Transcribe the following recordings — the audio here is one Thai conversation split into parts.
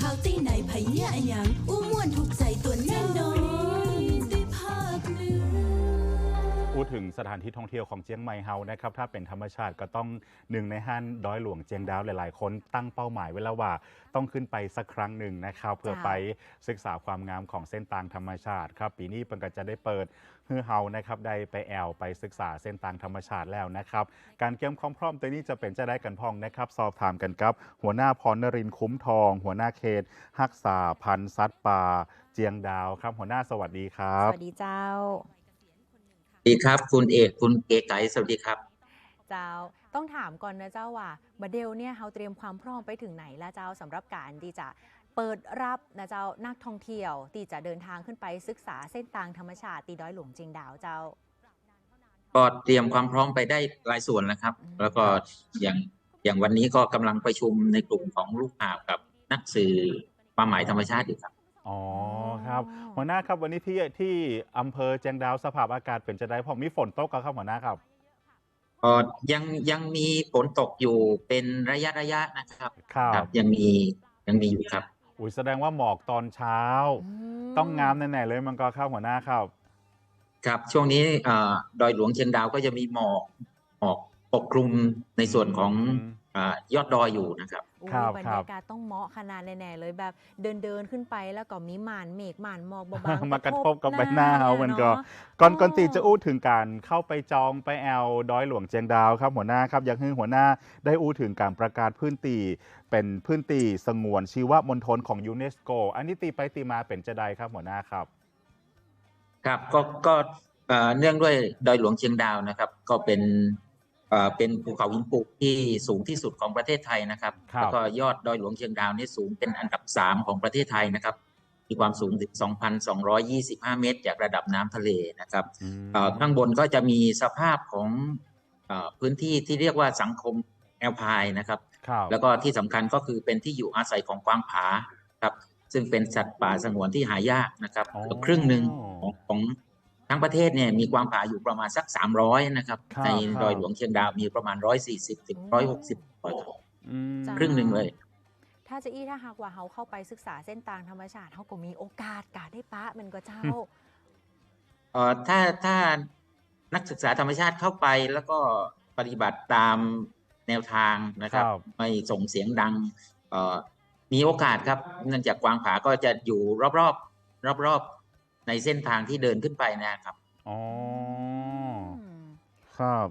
ข่าวตีไหนไผเนี่ยอะหยังอู้ม่วนถูกใจตัวแน่นอนได้ภาคเหนือ พูดถึงสถานที่ท่องเที่ยวของเจียงใหม่เฮานะครับ ถ้าเป็นธรรมชาติก็ต้องหนึ่งในห้านดอยหลวงเจียงดาวหลาย ๆ คนตั้งเป้าหมายไว้แล้วว่าต้องขึ้นไปสักครั้งหนึ่งนะครับ เพื่อจ้าไปศึกษาความงามของเส้นทางธรรมชาติครับ ปีนี้เปิงก็จะได้เปิด ฮือเฮานะครับได้ไปแอลไปศึกษาเส้นทางธรรมชาติแล้วนะครับ การเตรียมความพร้อมตัวนี้จะเป็นจะได้กันพองนะครับ สอบถามกันครับ หัวหน้าพรนรินทร์คุ้มทอง หัวหน้าเขตฮักษาพันธุ์สัตว์ป่าเจียงดาวครับ หัวหน้าสวัสดีครัสบวัสดีเจ้าสวัสดีครับ คุณเอกคุณเก๋ไก่สวัสดีครับ เจ้าต้องถามก่อนนะเจ้าว่าบดเดลเนี่ยเราเตรียมความพร้อมไปถึงไหนแล้วเจ้าสำหรับการที่จะ เปิดรับนะเจ้านักท่องเที่ยวที่จะเดินทางขึ้นไปศึกษาเส้นทางธรรมชาติตีดอยหลวงเจียงดาวเจ้า ก็เตรียมความพร้อมไปได้หลายส่วนแล้วครับอืมแล้วก็อย่างอย่างวันนี้ก็กำลังประชุมในกลุ่มของลูกข่าวกับนักสื่อความหมายธรรมชาติอยู่ครับอ๋อครับหัวหน้าครับวันนี้ที่ที่อำเภอเจียงดาวสภาพอากาศเป็นจะได้พอมีฝนตกครับหัวหน้าครับก็ยังยังมีฝนตกอยู่เป็นระยะระยะนะครับ ครับยังมียังมีอยู่ครับ อุ้ยแสดงว่าหมอกตอนเช้ามต้องงามแน่ๆเลยมันก็ครับหัวหน้าครับ ครับช่วงนี้เอ่อดอยหลวงเชียงดาวก็จะมีหมอกหมอกปกคลุมในส่วนของอืมอายอดดอยอยู่นะครับ อุ๊ยครับบรรครับยากาศต้องเหมาะขนาดแน่ๆเลยแบบเดินเดินๆขึ้นไปแล้วก็มีหมานเมฆหมานหมอกเบาๆมากระทบกับใบหน้าเขามันก็ะก่อนอ๋อ ก่อนตีจะอู้ถึงการเข้าไปจองไปแอลดอยหลวงเจียงดาวครับหัวหน้าครับอยากให้หัวหน้าได้อู้ถึงการประกาศพื้นตี เป็นพื้นตีสงวนชีวมณฑลของยูเนสโก อันนี้ตีไปตีมาเป็นจะได้ครับหัวหน้าครับ ครับก็ก็เอ่อเนื่องด้วยดอยหลวงเชียงดาวนะครับ ก็เป็น เอ่อเป็นภูเขาหินปูกที่สูงที่สุดของประเทศไทยนะครับครับแล้วก็ยอดดอยหลวงเชียงดาวนี่สูงเป็นอันดับสามของประเทศไทยนะครับ มีความสูงถึง 2,225 เมตร จากระดับน้ำทะเลนะครับอืมเอ่อข้างบนก็จะมีสภาพของเอ่อพื้นที่ที่เรียกว่าสังคมแอลพายนะครับครับ แล้วก็ที่สำคัญก็คือเป็นที่อยู่อาศัยของกวางผาครับ ซึ่งเป็นสัตว์ป่าสงวนที่หายากนะครับอ๋อเกือบครึ่งหนึ่งของของ ทั้งประเทศเนี่ยมีกวางผาอยู่ประมาณสัก 300 นะครับครับในครับดอยหลวงเชียงดาวมีประมาณ 140ถึง160ตัวอืมจ้ะครึ่งหนึ่งเลย ถ้าจะอี้ถ้าหากว่าเขาเข้าไปศึกษาเส้นทางธรรมชาติเขาก็มีโอกาสกาได้ปะมันก็เจ้าเอ่อถ้าถ้านักศึกษาธรรมชาติเข้าไปแล้วก็ปฏิบัติตามแนวทางนะครับครับไม่ส่งเสียงดังเอ่อมีโอกาสครับเนื่องจากกวางผาก็จะอยู่รอบๆรอบๆ ในเส้นทางที่เดินขึ้นไปนะครับอ๋ออืมครับ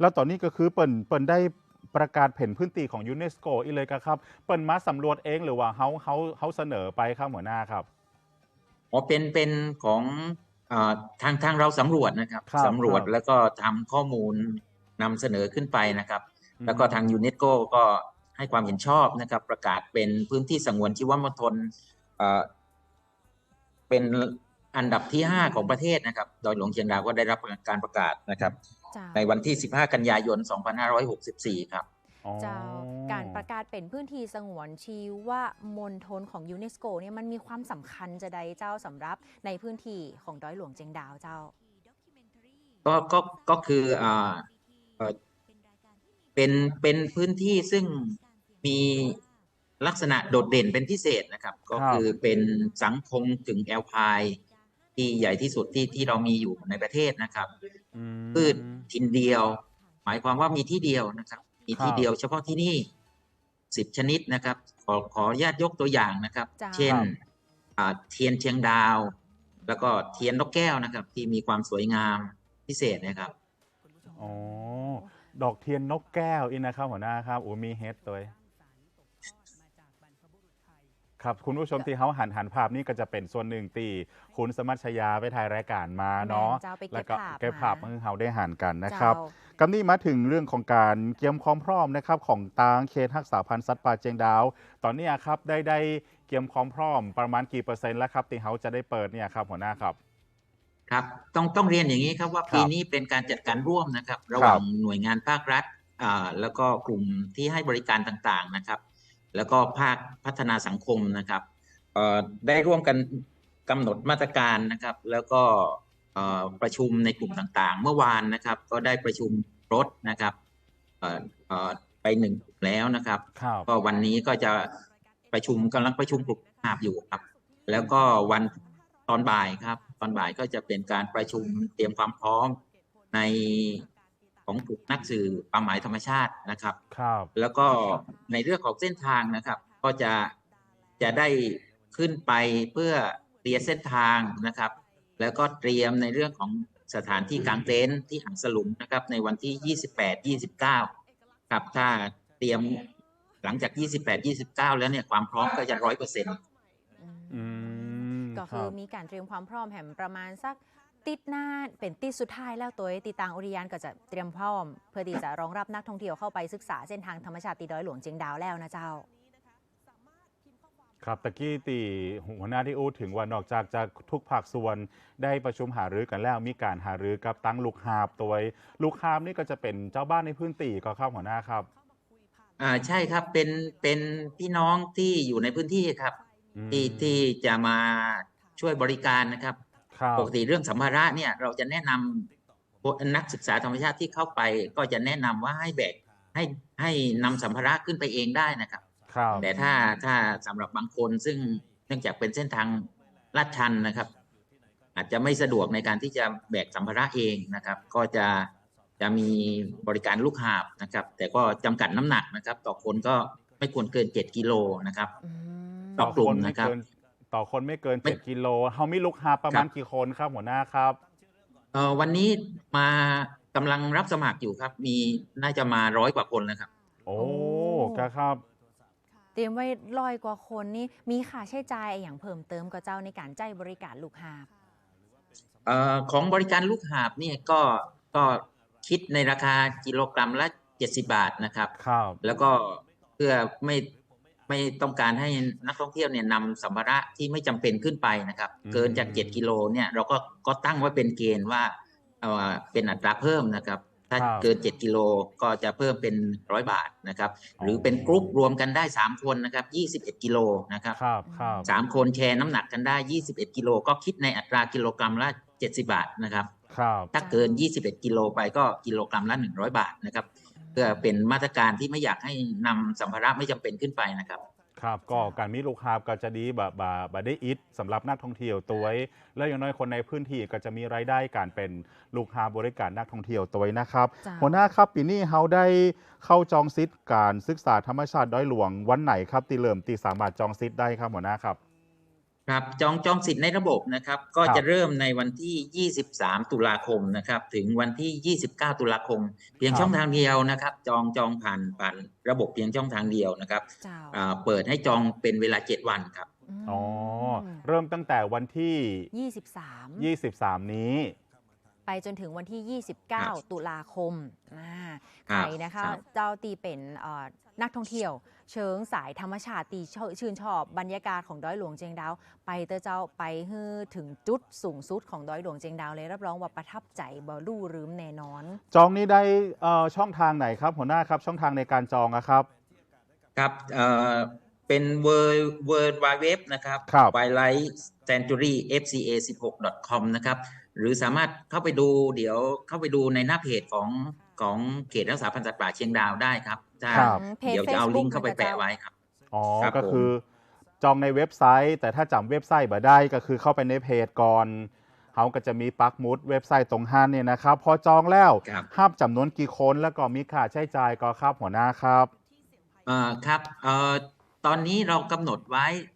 แล้วตอนนี้ก็คือเปิ่นเปิ่นได้ประกาศแผ่นพื้นที่ของยูเนสโกอีเลยก็ครับ เปิ่นมาสำรวจเองหรือว่าเฮาเฮาเฮาเสนอไปครับหัวหน้าครับอ๋อเป็นเป็นของเอ่อทางทางเราสำรวจนะครับครับสำรวจครับแล้วก็ทำข้อมูลนำเสนอขึ้นไปนะครับอืมแล้วก็ทางยูเนสโกก็ให้ความเห็นชอบนะครับ ประกาศเป็นพื้นที่สงวนชีวมณฑลเอ่อเป็น อันดับที่ 5 ของประเทศนะครับโดยหลวงเชียงดาวก็ได้รับการประกาศนะครับเจ้าในวันที่ 15 กันยายน 2564 ครับอ๋อเจ้าการประกาศเป็นพื้นที่สงวนชีวมณฑลของยูเนสโกเนี่ยมันมีความสำคัญจะใดเจ้าสำหรับในพื้นที่ของดอยหลวงเจียงดาวเจ้า ก็ก็ก็คืออ่าเอ่อเป็นเป็นพื้นที่ซึ่งมีลักษณะโดดเด่นเป็นพิเศษนะครับ ก็คือเป็นสังคมถึงแอลพาย ที่ใหญ่ที่สุดที่ที่เรามีอยู่ในประเทศนะครับอืมพืชทินเดียว หมายความว่ามีที่เดียวนะครับ มีที่ครับเดียวเฉพาะที่นี่สิบชนิดนะครับ ขอขออนุญาตยกตัวอย่างนะครับจ้าเช่นครับอ่าเทียนเชียงดาว แล้วก็เทียนนกแก้วนะครับ ที่มีความสวยงามพิเศษนะครับอ๋อดอกเทียนนกแก้วอีนะครับหัวหน้าครับโอ้มีเฮดตัว ครับคุณผู้ชมที่เขาหันหันภาพนี่ก็จะเป็นส่วนหนึ่งตีคุณสมัชยาไปถ่ายรายการมาเนาะแม่นเจ้าไปเก็บแล้วก็ภาพเก็บภาพมาให้เขาได้หันกันนะครับเจ้ากำนี้มาถึงเรื่องของการเตรียมความพร้อมนะครับของตางเขตรักษาพันธุ์สัตว์ป่าเจียงดาว ตอนนี้ครับได้ได้เตรียมความพร้อมประมาณกี่เปอร์เซ็นต์แล้วครับที่เขาจะได้เปิดเนี่ยครับหัวหน้าครับครับต้องต้องเรียนอย่างนี้ครับว่าครับปีนี้เป็นการจัดการร่วมนะครับ ระหว่างหน่วยงานภาครัฐอ่าแล้วก็กลุ่มที่ให้บริการต่างๆนะครับ แล้วก็ภาคพัฒนาสังคมนะครับเอ่อได้ร่วมกันกำหนดมาตรการนะครับ แล้วก็เอ่อประชุมในกลุ่มต่างๆ เมื่อวานนะครับ ก็ได้ประชุมรถนะครับเอ่อเอ่อไปหนึ่งกลุ่มแล้วนะครับครับก็วันนี้ก็จะไปประชุมกำลังประชุมกลุ่มหาบอยู่ครับ แล้วก็วันตอนบ่ายครับ ตอนบ่ายก็จะเป็นการประชุมเตรียมความพร้อมใน ของกลุ่มนักสื่อความหมายธรรมชาตินะครับ ครับ แล้วก็ในเรื่องของเส้นทางนะครับ ก็จะจะได้ขึ้นไปเพื่อเตรียมเส้นทางนะครับ แล้วก็เตรียมในเรื่องของสถานที่กางเต็นท์ที่หางสลุงนะครับ ในวันที่ 28 29 ครับ ถ้าเตรียมหลังจาก 28 29 แล้วเนี่ยความพร้อมก็จะร้อยเปอร์เซ็นต์อืมก็คคืรัอบมีการเตรียมความพร้อมแหมประมาณสัก ติดหน้าเป็นติดสุดท้ายแล้วตัวตีตางอุทยานก็จะเตรียมพร้อม เพื่อที่จะรองรับนักท่องเที่ยวเข้าไปศึกษาเส้นทางธรรมชาติตีดอยหลวงเจียงดาวแล้วนะเจ้า ครับตะกี้ตีหัวหน้าที่อู้ถึงว่านอกจากจะทุกภาคส่วนได้ประชุมหารือกันแล้วมีการหารือกับตั้งลูกหาบตัวลูกหาบนี่ก็จะเป็นเจ้าบ้านในพื้นที่ก็ครับหัวหน้าครับอ่าใช่ครับเป็นเป็นพี่น้องที่อยู่ในพื้นที่ครับอืมที่ที่จะมาช่วยบริการนะครับครับ ปกติเรื่องสัมภาระเนี่ยเราจะแนะนำพวกนักศึกษาธรรมชาติที่เข้าไป ก็จะแนะนำว่าให้แบกให้ให้นำสัมภาระขึ้นไปเองได้นะครับครับแต่ถ้าถ้าสำหรับบางคนซึ่งเนื่องจากเป็นเส้นทางลาดชันนะครับ อาจจะไม่สะดวกในการที่จะแบกสัมภาระเองนะครับ ก็จะจะมีบริการลูกหาบนะครับ แต่ก็จำกัดน้ำหนักนะครับ ต่อคนก็ไม่ควรเกิน7กิโลนะครับอืมต่อกลุ่มไม่นะครับเกิ ต่อคนไม่เกินไม่เจ็ดกิโลเฮามีลูกหาบประมาณครับกี่คนครับหัวหน้าครับเอ่อวันนี้มากำลังรับสมัครอยู่ครับ มีน่าจะมาร้อยกว่าคนแล้วครับ โอ้โอ้ก็ครับเตรียมไว้ร้อยกว่าคนนี่มีค่าใช้จ่ายอย่างเพิ่มเติมก็เจ้าในการใจายบริการลูกหาบเอ่อของบริการลูกหาบเนี่ยก็ก็คิดในราคากิโลกรัมละ 70 บาทนะครับ ครับ แล้วก็เพื่อไม่ ไม่ต้องการให้นักท่องเที่ยวเนี่ยนำสัมภาระที่ไม่จำเป็นขึ้นไปนะครับอืมเกินจาก 7 กิโลเนี่ยเราก็ก็ตั้งไว้เป็นเกณฑ์ว่าเอ่อเป็นอัตราเพิ่มนะครับ ถ้าเกิน 7 กิโลก็จะเพิ่มเป็นร้อยบาทนะครับ หรือเป็นกรุ๊ปรวมกันได้ 3 คนนะครับ 21 กิโลนะครับครับครับสามคนแชร์น้ำหนักกันได้ 21 กิโลก็คิดในอัตรากิโลกรัมละ70 บาทนะครับครับถ้าเกิน 21 กิโลไปก็กิโลกรัมละ 100 บาทนะครับเพื่อเป็นมาตรการที่ไม่อยากให้นำสัมภาระไม่จำเป็นขึ้นไปนะครับ ครับก็การมีลูกหาบก็จะดีแบบแบบแบบได้อิทสำหรับนักท่องเที่ยวตัวแล้วอย่างน้อยคนในพื้นที่ก็จะมีรายได้การเป็นลูกหาบบริการนักท่องเที่ยวตัวนะครับจ้ะหัวหน้าครับปีนี้เขาได้เข้าจองซิทธิ์การศึกษาธรรมชาติดอยหลวงวันไหนครับตีเริ่มตีสามารถจองซิทธิ์ได้ครับหัวหน้าครับ ครับจองจองสิทธิ์ในระบบนะครับ ก็ครับจะเริ่มในวันที่ 23 ตุลาคมนะครับ ถึงวันที่ 29 ตุลาคม เพียงช่องทางเดียวนะครับ จองจองผ่านผ่านระบบเพียงช่องทางเดียวนะครับเจ้าอ่าเปิดให้จองเป็นเวลา 7 วันครับมอ๋อเริ่มตั้งแต่วันที่ยี่สิบสาม23 นี้ ไปจนถึงวันที่ครับ29 ตุลาคมอ่าครัใครบนะคะครับเจ้าตีเป็นเอ่อนักท่องเที่ยว เชิงสายธรรมชาติตีชชื่นชอบบรรยากาศของดอยหลวงเจียงดาว ไปเตอเจ้าไปฮือถึงจุดสูงสุดของดอยหลวงเจียงดาวเลยรับรองว่าประทับใจบอลู่รืมแน่นอน จองนี้ได้เอ่อช่องทางไหนครับ หัวหน้าครับช่องทางในการจองอะครับ ครับเอ่อเป็น w w w w นะครับครับ wildlife sanctuary fca 16 com นะครับ หรือสามารถเข้าไปดูเดี๋ยวเข้าไปดูในหน้าเพจของของเขตรักษาพันธุ์สัตว์ป่าเชียงดาวได้ครับถ้าครับเพจเดี๋ยวจะเอาลิงก์ Facebook เข้าไปแปะไว้ครับ อ๋อครับก็ผมคือจองในเว็บไซต์ แต่ถ้าจำเว็บไซต์บ่ได้ก็คือเข้าไปในเพจก่อนเขาก็จะมีปักหมุดเว็บไซต์ตรงห้านเนี่ยนะครับ พอจองแล้วครับ ห้ามจำนวนกี่คนแล้วก็มีค่าใช้จ่ายก็ครับหัวหน้าครับ เอ่อครับเอ่อตอนนี้เรากำหนดไว้ครับ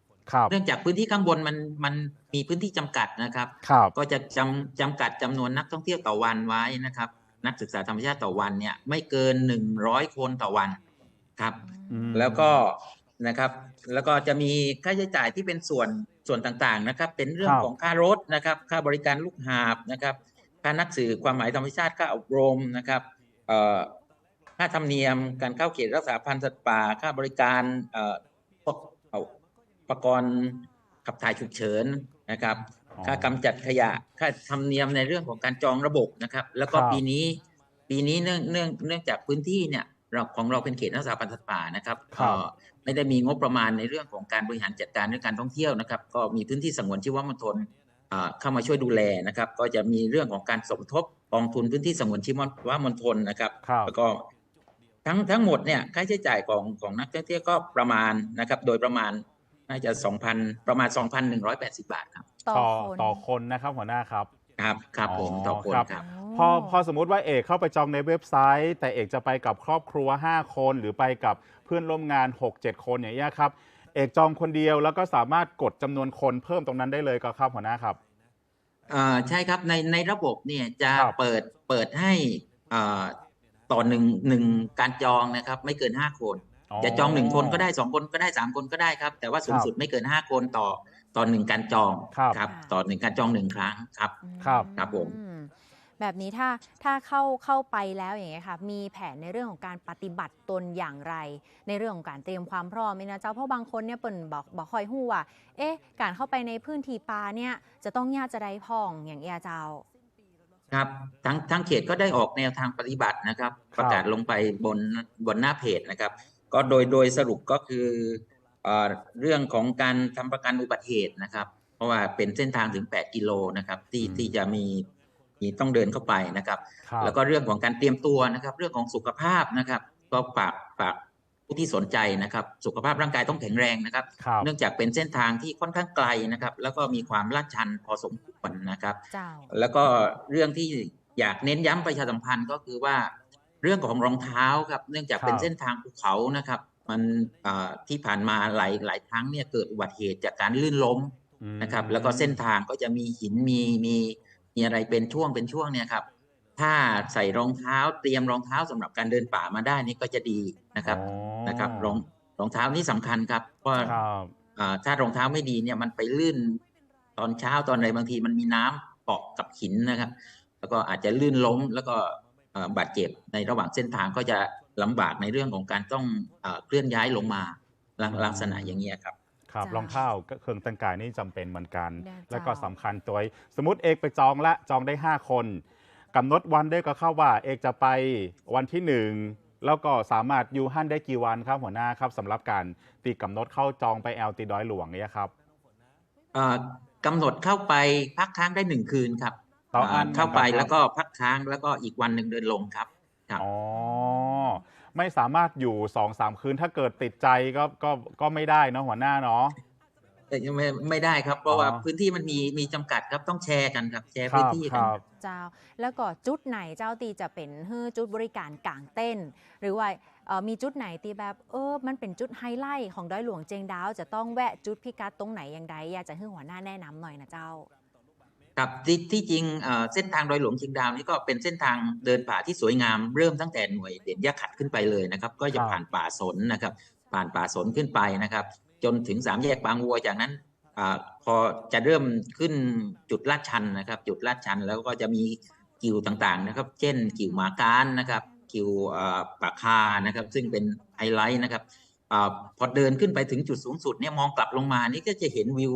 เนื่องจากพื้นที่ข้างบนมันมันมีพื้นที่จำกัดนะครับครับก็จะจำจำกัดจำนวนนักท่องเที่ยวต่อวันไว้นะครับ นักศึกษาธรรมชาติต่อวันเนี่ยไม่เกิน100คนต่อวันครับอืมแล้วก็นะครับ แล้วก็จะมีค่าใช้จ่ายที่เป็นส่วนส่วนต่างๆนะครับ เป็นเรื่องครับของค่ารถนะครับ ค่าบริการลูกหาบนะครับค่านักสื่อความหมายธรรมชาติค่าอบรมนะครับเอ่อค่าธรรมเนียมการเข้าเขตรักษาพันธุ์สัตว์ป่าค่าบริการเอ่อพวกเอาอุ ปกรณ์ขับถ่ายฉุกเฉินนะครับอ๋อค่ากำจัดขยะ ค่าธรรมเนียมในเรื่องของการจองระบบนะครับ แล้วก็ครับปีนี้ปีนี้เนื่องเนื่องเนื่องจากพื้นที่เนี่ยเราของเราเป็นเขตรักษาพันธุ์สัตว์ป่านะครับครับก็ไม่ได้มีงบประมาณในเรื่องของการบริหารจัดการเรื่องการท่องเที่ยวนะครับ ก็มีพื้นที่สงวนชีวมณฑลอ่าเข้ามาช่วยดูแลนะครับ ก็จะมีเรื่องของการสมทบกองทุนพื้นที่สงวนชีวมณฑลนะครับครับแล้วก็ทั้งทั้งหมดเนี่ยค่าใช้จ่ายของของนักท่องเที่ยวก็ประมาณนะครับ โดยประมาณ น่าจะสองพันประมาณสองพันหนึ่งร้อยแปดสิบาทครับ ต่อต่อคนต่อคนนะครับหัวหน้าครับครับครับผมอ๋อต่อคนครับครับพอพอสมมุติว่าเอกเข้าไปจองในเว็บไซต์ แต่เอกจะไปกับครอบครัว 5 คนหรือไปกับเพื่อนร่วมงาน 6-7 คนอย่างเงี้ยครับเอกจองคนเดียวแล้วก็สามารถกดจำนวนคนเพิ่มตรงนั้นได้เลยก็ครับหัวหน้าครับอ่าใช่ครับในในระบบเนี่ยจะครับเปิดเปิดให้อ่าต่อหนึ่งหนึ่งการจองนะครับ ไม่เกินห้าคน จะจองหนึ่งคนก็ได้สองคนก็ได้สามคนก็ได้ครับ แต่ว่าสูงสุดไม่เกินห้าคนต่อต่อหนึ่งการจองครับครับค่ะต่อหนึ่งการจองหนึ่งครั้งครับครับครับผมอืแบบนี้ถ้าถ้าเข้าเข้าไปแล้วอย่างเงี้ยค่ะมีแผนในเรื่องของการปฏิบัติตนอย่างไร ในเรื่องของการเตรียมความพร้อมไหมนะเจ้าเพราะบางคนเนี่ยเปิ่นบอกบอกคอยหู้ว่า เอ๊ะ การเข้าไปในพื้นที่ป่าเนี่ยจะต้องยากจะได้พ่องอย่างเอียเจ้าครับทั้งทั้งเขตก็ได้ออกแนวทางปฏิบัตินะครับครับประกาศลงไปบนบนหน้าเพจนะครับ ก็โดยโดยสรุปก็คือเอ่อเรื่องของการทำประกันอุบัติเหตุนะครับ เพราะว่าเป็นเส้นทางถึง 8 กิโลนะครับ ที่อืมที่จะมีมีต้องเดินเข้าไปนะครับครับ แล้วก็เรื่องของการเตรียมตัวนะครับ เรื่องของสุขภาพนะครับ ก็ฝากฝากผู้ที่สนใจนะครับ สุขภาพร่างกายต้องแข็งแรงนะครับครับเนื่องจากเป็นเส้นทางที่ค่อนข้างไกลนะครับ แล้วก็มีความลาดชันพอสมควรนะครับเจ้าแล้วก็เรื่องที่อยากเน้นย้ำประชาสัมพันธ์ก็คือว่า เรื่องของรองเท้าครับเนื่องจากเป็นครับเส้นทางภูเขานะครับ มันอ่าที่ผ่านมาหลายหลายครั้งเนี่ยเกิดอุบัติเหตุจากการลื่นล้มอืมนะครับ แล้วก็เส้นทางก็จะมีหินมีมีมีอะไรเป็นช่วงเป็นช่วงเนี่ยครับถ้าใส่รองเท้าเตรียมรองเท้าสำหรับการเดินป่ามาได้นี่ก็จะดีนะครับอ๋อนะครับรองรองเท้านี่สำคัญครับเพราะครับอ่าถ้ารองเท้าไม่ดีเนี่ยมันไปลื่น ตอนเช้าตอนอะไรบางทีมันมีน้ำเกาะกับหินนะครับ แล้วก็อาจจะลื่นล้มแล้วก็เอ่อ บาดเจ็บในระหว่างเส้นทางก็จะลำบากในเรื่องของการต้องเอ่อเคลื่อนย้ายลงมาลักลักษณะอย่างเงี้ยครับครับจ้ะรองเท้าก็เครื่องแต่งกายนี่จำเป็นเหมือนกันได้จ้ะแล้วก็สำคัญตัวสมมติเอกไปจองละจองได้ 5 คนกำหนดวันได้ก็เข้าว่า เอกจะไปวันที่หนึ่งแล้วก็สามารถอยู่ฮั่นได้กี่วันครับหัวหน้าครับสำหรับการตีกำหนดเข้าจองไปแอลตีดอยหลวงเนี่ยครับเอ่อกำหนดเข้าไปพักค้างได้หนึ่งคืนครับ ต่ออันอ่าเข้าไปนะครับแล้วก็พักค้างแล้วก็อีกวันหนึ่งเดินลงครับครับอ๋อไม่สามารถอยู่สองสามคืนถ้าเกิดติดใจก็ก็ก็ไม่ได้เนาะหัวหน้าเนาะแต่ยังไม่ไม่ได้ครับ เพราะว่าอ๋อพื้นที่มันมีมีจำกัดครับต้องแชร์กันครับ แชร์ครัพื้นบที่คกันรับครับเจ้า แล้วก็จุดไหนเจ้าตีจะเป็นฮือจุดบริการกลางเต้น หรือว่าเอ่อมีจุดไหนตีแบบเออมันเป็นจุดไฮไลท์ของดอยหลวงเจงดาว จะต้องแวะจุดพิกัดตรงไหนอย่างใดอยากจะให้หัวหน้าแนะนำหน่อยนะเจ้า ครับที่ที่จริงเส้นทางดอยหลวงเชียงดาวนี่ก็เป็นเส้นทางเดินป่าที่สวยงามเริ่มตั้งแต่หน่วยเด่นยะขัดขึ้นไปเลยนะครับ ก็จะผ่านป่าสนนะครับ ผ่านป่าสนขึ้นไปนะครับ จนถึงสามแยกบางวัวจากนั้นอพอจะเริ่มขึ้นจุดลาดชันนะครับ จุดลาดชันแล้วก็จะมีกิวต่างๆนะครับ เช่น กิวหมาการนะครับกิวปากคานะครับ ซึ่งเป็นไฮไลท์นะครับอพอเดินขึ้นไปถึงจุดสูงสุดเนี่ยมองกลับลงมานี่ก็จะเห็นวิว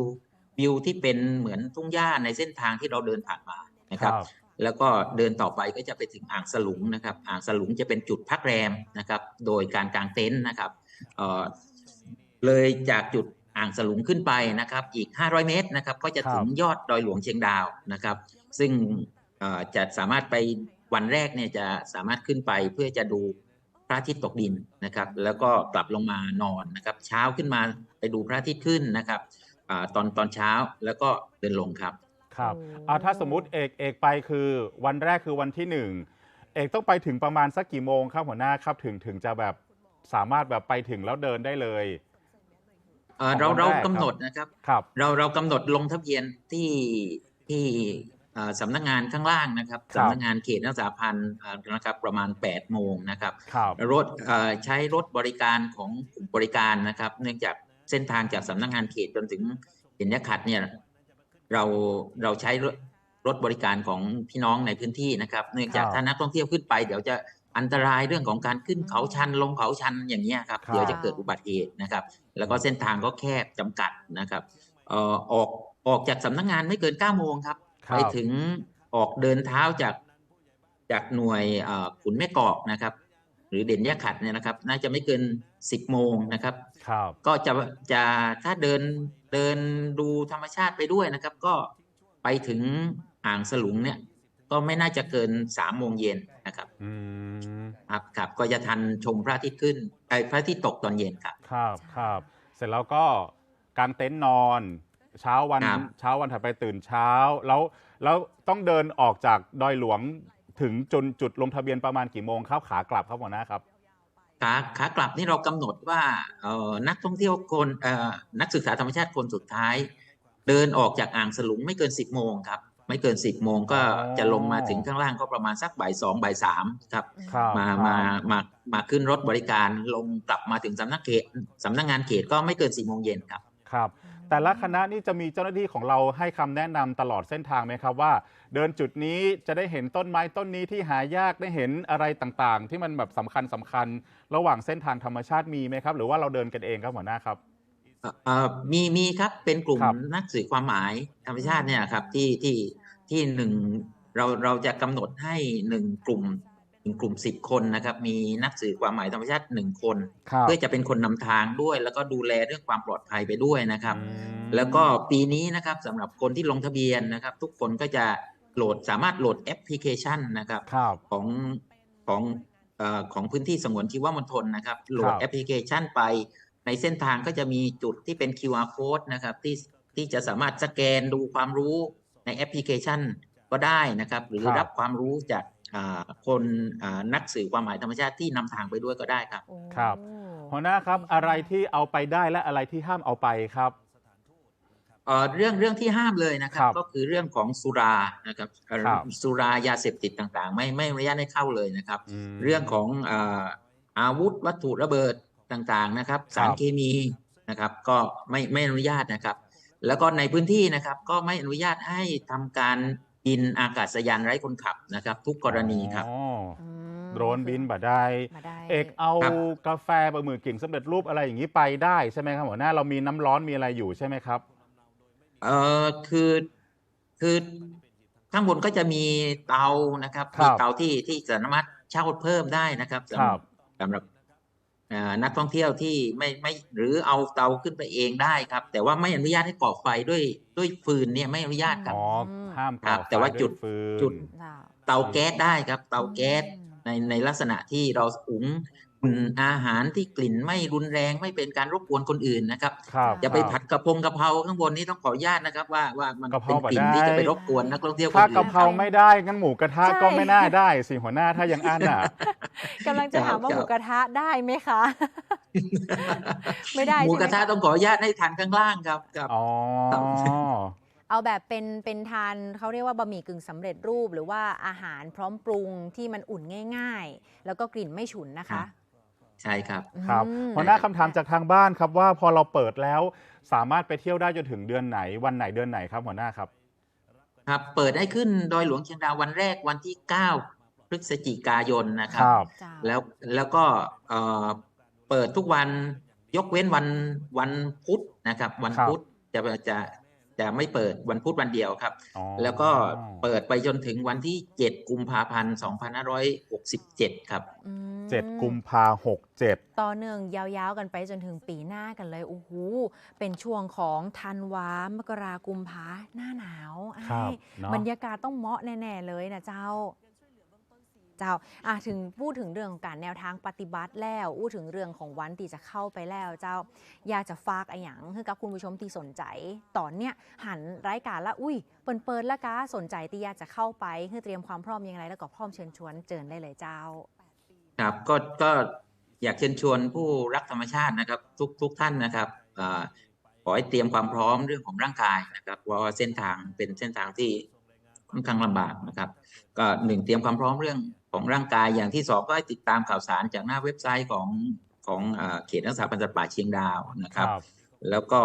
วิวที่เป็นเหมือนทุ่งหญ้าในเส้นทางที่เราเดินผ่านมานะครับ แล้วก็เดินต่อไปก็จะไปถึงอ่างสลุงนะครับ อ่างสลุงจะเป็นจุดพักแรมนะครับ โดยการกางเต็นท์นะครับเอ่อเลยจากจุดอ่างสลุงขึ้นไปนะครับ อีก 500 เมตรนะครับ ก็จะถึงยอดดอยหลวงเชียงดาวนะครับ ซึ่งเอ่อจะสามารถไปวันแรกเนี่ยจะสามารถขึ้นไปเพื่อจะดูพระอาทิตย์ตกดินนะครับ แล้วก็กลับลงมานอนนะครับ เช้าขึ้นมาไปดูพระอาทิตย์ขึ้นนะครับ อาตอนตอนเช้าแล้วก็เดินลงครับ ครับโอ้อ่าถ้าสมมติเอกเอกไปคือวันแรกคือวันที่หนึ่งเอกต้องไปถึงประมาณสักกี่โมงครับหัวหน้าครับถึงถึงจะแบบสามารถแบบไปถึงแล้วเดินได้เลยเอ่อของเราวันเราแรกกำหนดนะครับครับเราเรากำหนดลงทะเบียนที่ที่เอ่อสำนักงานข้างล่างนะครับครับสำนักงานเขตรักษาพันธุ์อ่านะครับประมาณ 8 โมงนะครับครับรถเอ่อใช้รถบริการของกลุ่มบริการนะครับ เนื่องจาก เส้นทางจากสำนักงานเขตจนถึงเห็นยขัดเนี่ยเราเราใช้รถรถบริการของพี่น้องในพื้นที่นะครับ เนื่องจากครับถ้านักท่องเที่ยวขึ้นไป เดี๋ยวจะอันตรายเรื่องของการขึ้นเขาชันลงเขาชันอย่างเงี้ยครับครับเดี๋ยวจะเกิดอุบัติเหตุนะครับ แล้วก็เส้นทางก็แคบจำกัดนะครับเอ่อออกออกจากสำนักงานไม่เกิน9โมงครับครับ ไปถึงออกเดินเท้าจากจากหน่วยเอ่อขุนแม่กอกนะครับ หรือเด่นแยกขัดเนี่ยนะครับ น่าจะไม่เกิน 10โมงนะครับครับก็จะจะถ้าเดินเดินดูธรรมชาติไปด้วยนะครับ ก็ไปถึงอ่างสลุงเนี่ยก็ไม่น่าจะเกิน3โมงเย็นนะครับอืมครับครับก็จะทันชมพระอาทิตย์ขึ้นไอ้ยพระอาทิตย์ตกตอนเย็นครับครับครับเสร็จแล้วก็กางเต็นท์นอน เช้าวันครับเช้าวันถัดไปตื่นเช้า แล้วแล้วต้องเดินออกจากดอยหลวงถึงจนจุดลงทะเบียนประมาณกี่โมงครับขากลับครับหัวหน้าครับ ขาขากลับนี่เรากำหนดว่าเอ่อนักท่องเที่ยวคนเอ่อนักศึกษาธรรมชาติคนสุดท้าย เดินออกจากอ่างสลุงไม่เกินสิบโมงครับ ไม่เกินสิบโมงก็อ๋อจะลงมาถึงข้างล่างก็ประมาณสักบ่ายสองบ่ายสามครับครับมาครับมามามาขึ้นรถบริการลงกลับมาถึงสำนักเขตสำนักงานเขตก็ไม่เกินสี่โมงเย็นครับครับ แต่ละคณะนี่จะมีเจ้าหน้าที่ของเราให้คำแนะนำตลอดเส้นทางไหมครับว่า เดินจุดนี้จะได้เห็นต้นไม้ต้นนี้ที่หายากได้เห็นอะไรต่างๆ ที่มันแบบสำคัญสำคัญระหว่างเส้นทางธรรมชาติมีไหมครับ หรือว่าเราเดินกันเองครับหัวหน้าครับ เอ่อเอ่อมีมีครับเป็นกลุ่มครับ นักสื่อความหมายธรรมชาติเนี่ยครับที่ที่ที่หนึ่งเราเราจะกำหนดให้หนึ่งกลุ่ม หนึ่งกลุ่มสิบคนนะครับ มีนักสื่อความหมายธรรมชาติหนึ่งคนครับเพื่อจะเป็นคนนำทางด้วย แล้วก็ดูแลเรื่องความปลอดภัยไปด้วยนะครับอืมแล้วก็ปีนี้นะครับสำหรับคนที่ลงทะเบียนนะครับ ทุกคนก็จะโหลดสามารถโหลดแอปพลิเคชันนะครับครับของของเอ่อของพื้นที่สงวนชีวมณฑลนะครับ โหลดครับแอปพลิเคชันไป ในเส้นทางก็จะมีจุดที่เป็น QR code นะครับที่ที่จะสามารถสแกนดูความรู้ในแอปพลิเคชันก็ได้นะครับ หรือครับรับความรู้จากอ่า คนอ่านักสื่อความหมายธรรมชาติที่นำทางไปด้วยก็ได้ครับโอ้ครับหัวหน้าครับอะไรที่เอาไปได้และอะไรที่ห้ามเอาไปครับเอ่อเรื่องเรื่องที่ห้ามเลยนะครับครับก็คือเรื่องของสุรานะครับเอ่อครับสุรายาเสพติดต่างๆ ไม่ไม่อนุญาตให้เข้าเลยนะครับมเรื่องของอาอาวุธวัตถุระเบิดต่างๆนะครับ สารเคมีนะครับ ก็ไม่ไม่อนุญาตนะครับ แล้วก็ในพื้นที่นะครับ ก็ไม่อนุญาตให้ทำการ บินอากาศยานไร้คนขับนะครับ ทุกกรณีครับ อ๋ออืมโดรนบินบ่ได้ มาได้เอกเอาครับ กาแฟบะหมี่กึ่งสำเร็จรูปอะไรอย่างนี้ไปได้ใช่ไหมครับหัวหน้าเรามีน้ำร้อนมีอะไรอยู่ใช่ไหมครับ เอ่อคือคือข้างบนก็จะมีเตานะครับครับมีเตาที่ที่สามารถเช่าเพิ่มได้นะครับสำหครัรับบสำหรับอ่า นักท่องเที่ยวที่ไม่ไม่หรือเอาเตาขึ้นไปเองได้ครับ แต่ว่าไม่อนุญาตให้ก่อไฟด้วยด้วยฟืนเนี่ยไม่อนุญาตครับอ๋อห้ามครัก่อบไฟแต่ว่าจุดยฟืนจุดจ้ะเตาแก๊สได้ครับ เตาแก๊สอืมในในลักษณะที่เราอุ๋งอุ่ นอาหารที่กลิ่นไม่รุนแรงไม่เป็นการรบกวนคนอื่นนะครับครับอย่าไปครับผัดกระพงกะเพราข้างบนนี้ต้องขออนุญาตนะครับ ว่าว่ามันกะเพเป็รานกลิ่นบ่ได้ที่จะไปรบกวนนักท่องเที่ยวคนถ้าอื่กะนเพราไม่ได้งั้นหมูกระทะใช่ก็ไม่น่าได้สิหัวหน้าถ้ายังอั้นอะกำลังจะถามว่าหมูกระทะได้ไหมคะไม่ได้หมูใช่ไหกระทะต้องขออนุญาตให้ทานข้างล่างครับครับอ๋อครับเอาแบบเป็นเป็นทานเขาเรียกว่าบะหมี่กึ่งสำเร็จรูป หรือว่าอาหารพร้อมปรุงที่มันอุ่นง่าย ๆ แล้วก็กลิ่นไม่ฉุนนะครัคะบ ใช่ครับครับอืมหัวหน้าคำถามจากทางบ้านครับว่าพอเราเปิดแล้วสามารถไปเที่ยวได้จนถึงเดือนไหน วันไหนเดือนไหนครับหัวหน้าครับ ครับ เปิดให้ขึ้นดอยหลวงเชียงดาววันแรกวันที่ 9 พฤศจิกายนนะคครับรับจ้าแล้วแล้วก็เอ่อเปิดทุกวันยกเว้นวันวันพุธนะครับ วันครับพุธจะจะ จะไม่เปิดวันพุธวันเดียวครับอ๋อแล้วก็เปิดไปจนถึงวันที่ 7 กุมภาพันธ์2567 ครับอืมเจ็ดกุมภาหกเจ็ดต่อเนื่องยาวๆกันไปจนถึงปีหน้ากันเลยโอ้โหเป็นช่วงของธันวามกรากุมภาหน้าหนาวครับอ้ายเนาะบรรยากาศต้องเหมาะแน่ ๆ เลยนะเจ้า เจ้าอะถึงพูดถึงเรื่องของการแนวทางปฏิบัติแล้วอู้ถึงเรื่องของวันที่จะเข้าไปแล้วเจ้า อยากจะฝากอะไรอย่างให้กับคุณผู้ชมที่สนใจ ตอนเนี้ยหันรายการละอุ้ยเปิดเปิดละกาสนใจที่อยากจะเข้าไปเพื่อเตรียมความพร้อมยังไงแล้วก็พร้อมเชิญชวนเจิญได้เลยเจ้า ครับก็ก็อยากเชิญชวนผู้รักธรรมชาตินะครับ ทุกทุกท่านนะครับอ่าขอให้เตรียมความพร้อมเรื่องของร่างกายนะครับเพราะว่าเส้นทางเป็นเส้นทางที่ค่อนข้างลำบากนะครับ ก็หนึ่งเตรียมความพร้อมเรื่อง ของร่างกายอย่างที่สองก็ให้ติดตามข่าวสารจากหน้าเว็บไซต์ของของอ่าเขตรักษาพันธุ์สัตว์ป่าเชียงดาวนะครับ แล้วก็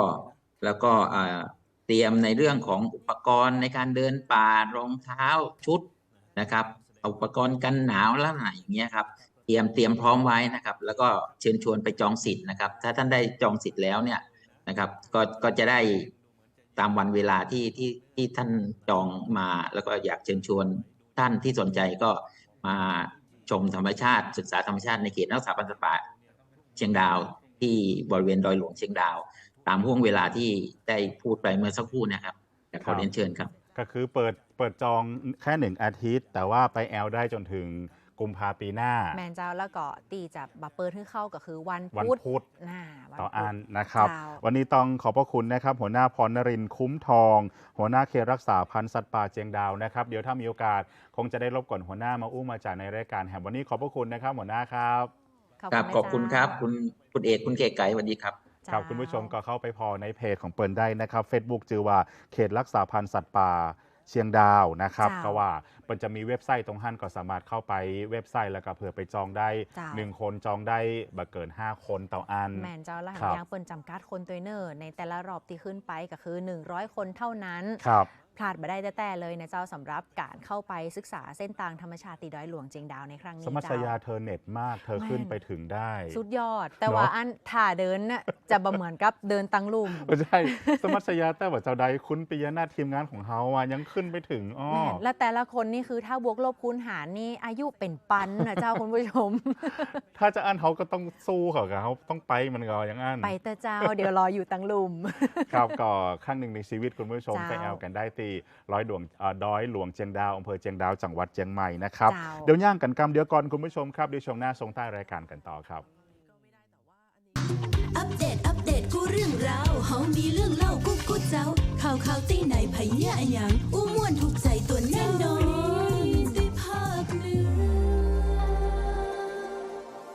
แล้วก็อ่าเตรียมในเรื่องของอุปกรณ์ในการเดินป่ารองเท้าชุดนะครับเอาอุปกรณ์กันหนาวแล้วไหนอย่างเงี้ยครับเตรียมเตรียมพร้อมไว้นะครับ แล้วก็เชิญชวนไปจองสิทธิ์นะครับ ถ้าท่านได้จองสิทธิ์แล้วเนี่ยนะครับ ก็ก็จะได้ตามวันเวลาที่ที่ที่ท่านจองมา แล้วก็อยากเชิญชวนท่านที่สนใจก็ มาชมธรรมชาติ ศึกษาธรรมชาติในเขตนักษาพันธุ์สป่าเชียงดาวที่บริเวณดอยหลวงเชียงดาว ตามห่วงเวลาที่ได้พูดไปเมื่อสักครู่นะครับแต่ขอเรียนเชิญครับ ก็คือเปิดเปิดจองแค่หนึ่งอาทิตย์ แต่ว่าไปแอลได้จนถึง กุมภาปีหน้า แมนเจ้าแล้วก็ตีจะบัเปิดให้เข้าก็คือวันวันพุธพุธน่าวัต่อพุธอันนะครับ เจ้า วันนี้ต้องขอบพระคุณนะครับ หัวหน้าพรนรินทร์คุ้มทอง หัวหน้าเขตรักษาพันธุ์สัตว์ป่าเจียงดาวนะครับ เดี๋ยวถ้ามีโอกาสคงจะได้รบกวนหัวหน้ามาอู้มาจากในรายการแห่งวันนี้ขอบพระคุณนะครับ หัวหน้าครับ ครับขอบคุณครับคุณคุณเอกคุณเก๋ไก่สวัสดีครับ ครับเจ้าคุณผู้ชมก็เข้าไปพอในเพจของเปิลได้นะครับ Facebook จือว่าเขตรักษาพันธุ์สัตว์ป่า เชียงดาวนะครับเจ้าก็ว่ามันจะมีเว็บไซต์ตรงหันก็สามารถเข้าไปเว็บไซต์แล้วก็เผื่อไปจองได้เจ้าหนึ่งคนจองได้บ่เกิน 5 คนต่ออัน แมนเจ้าแล้วครับยังเปิดจำกัดคนตัวเนอร์ในแต่ละรอบที่ขึ้นไปก็คือ 100 คนเท่านั้นครับ พลาดมาได้แต่ๆเลยนะเจ้าสำหรับการเข้าไปศึกษาเส้นทางธรรมชาติตีดอยหลวงเจียงดาวในครั้งนี้สมัชเจ้ายาเธอเน็ตมากเธอขึ้นแม่นไปถึงได้ สุดยอด แต่เนอะว่าอันถ่าเดินน่ะจะบ่เหมือนกับเดินตังลุ่มไม่ใช่สมัชยาแต่ว่าเจ้าใดคุณปิยนาถทีมงานของเฮาอะยังขึ้นไปถึงอ้อแม่นและแต่ละคนนี่คือถ้าบวกลบคูณหารนี่อายุเป็นปันนะเจ้าคุณผู้ชม ถ้าจะอันเขาก็ต้องสู้เขากับเขาต้องไปมันก็อย่างอันไปแต่เจ้าเดี๋ยวรออยู่ตังลุ่มครับก็ครั้งหนึ่งในชีวิตคุณผู้ชมเจ้าไปแอลกันได้ตีร้อยดวงเอ่อดอยหลวงเจียงดาวอำเภอเจียงดาวจังหวัดเจียงใหม่นะครับเจ้าเดี๋ยวย่างกันกำเดี๋ยวก่อนคุณผู้ชมครับเดี๋ยวช่วงหน้าส่งใต้รายการกันต่อครับอัปเดตอัปเดตกูเรื่องราวเฮามีเรื่องเล่ากูกูเจ้าข่าวข่าวตีไหนไผเหี้ยอะหยัง